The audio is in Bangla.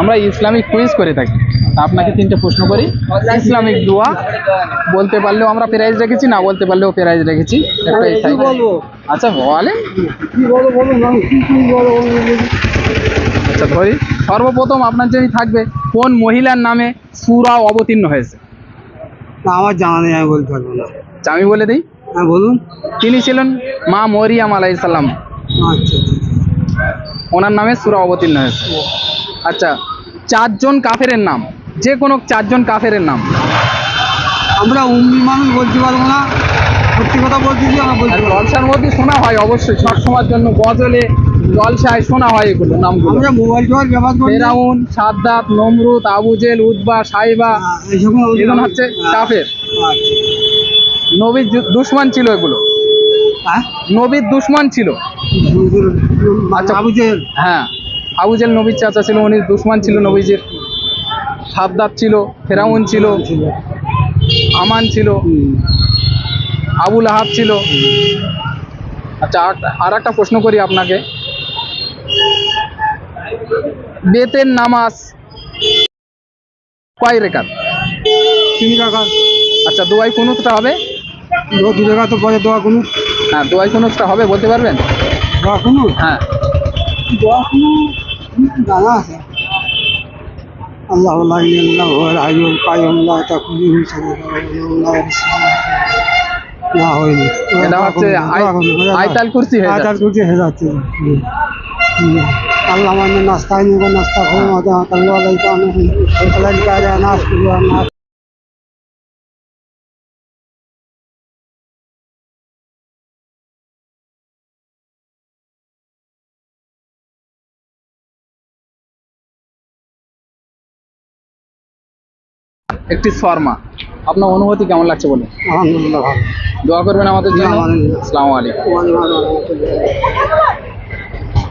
আমরা ইসলামিক কুইজ করে থাকি। আপনাকে তিনটে প্রশ্ন করি। ইসলামিক দোয়া বলতে পারলেও আমরা প্রাইজ রেখেছি না বলতে পারলেও প্রাইজ রেখেছি। বলব? আচ্ছা বলেন। আচ্ছা ধরি সর্বপ্রথম আপনার জন্য থাকবে কোন মহিলার নামে সুরা অবতীর্ণ হয়েছে? আমার জানা নেই আমি বলতে পারব না। আচ্ছা, আমি বলে দিই। হ্যাঁ বলুন। তিনি ছিলেন মা মরিয়াম আলাইসাল্লাম আচ্ছা আচ্ছা। ওনার নামে সুরা অবতীর্ণ হয়েছে। আচ্ছা চারজন কাফেরের নাম যে কোনো চারজন কাফেরের নাম। আমরা উম্মি মানুষ বলতে পারব না। সত্যি কথা বলতেছি আমরা বলতে পারব জলসার মধ্যে শোনা হয় অবশ্যই সব সময়ের জন্য গজলে জলসায় শোনা হয় এগুলো নামগুলো। আমরা মোবাইল টোবাইল ব্যবহার করি। ফেরাউন সাদ্দাত নমরুদ আবুজেল উদ্বা সাইবা হ্যাঁ, এগুলো হচ্ছে হ্যাঁ, কাফের। আচ্ছা। নবীর দুশ্মন ছিল এগুলো। হ্যাঁ? নবীর দুশ্মন ছিল। আচ্ছা বুঝেন হ্যাঁ। আবুজেল নবীর চাচা ছিল উনি দুশ্মন ছিল নবীজির সাদ্দাত ছিল ফেরাউন ছিল আমান ছিল আবুল আহাব ছিল। আচ্ছা আর- একটা প্রশ্ন করি আপনাকে। বেতের নামাজ কয় রেখাত? তিন টাকা আচ্ছা দোয়াই কুনুতটা হবে? দু টাকা তো পরে দেওয়া কোনো হ্যাঁ দোয়াই কুনুতটা হবে বলতে পারবেন? কোনো হ্যাঁ। কোনো জানা আছে আল্লাহ হাইয়ুল কাইয়ুম লা তাকুযুহু লা না হয়নি এটা হচ্ছে আয়তাল কুরসি হয়ে আয়তাল। কুরসি হয়ে যাচ্ছে। আল্লাহ মানে নাস্তা নিয়ে নাস্তা খাওয়া মাথা আল্লাহ একটি শর্মা। আপনার অনুভূতি কেমন লাগছে বলে আলহামদুলিল্লাহ ভালো। দোয়া করবেন আমাদের জন্য। আসসালামু আলাইকুম।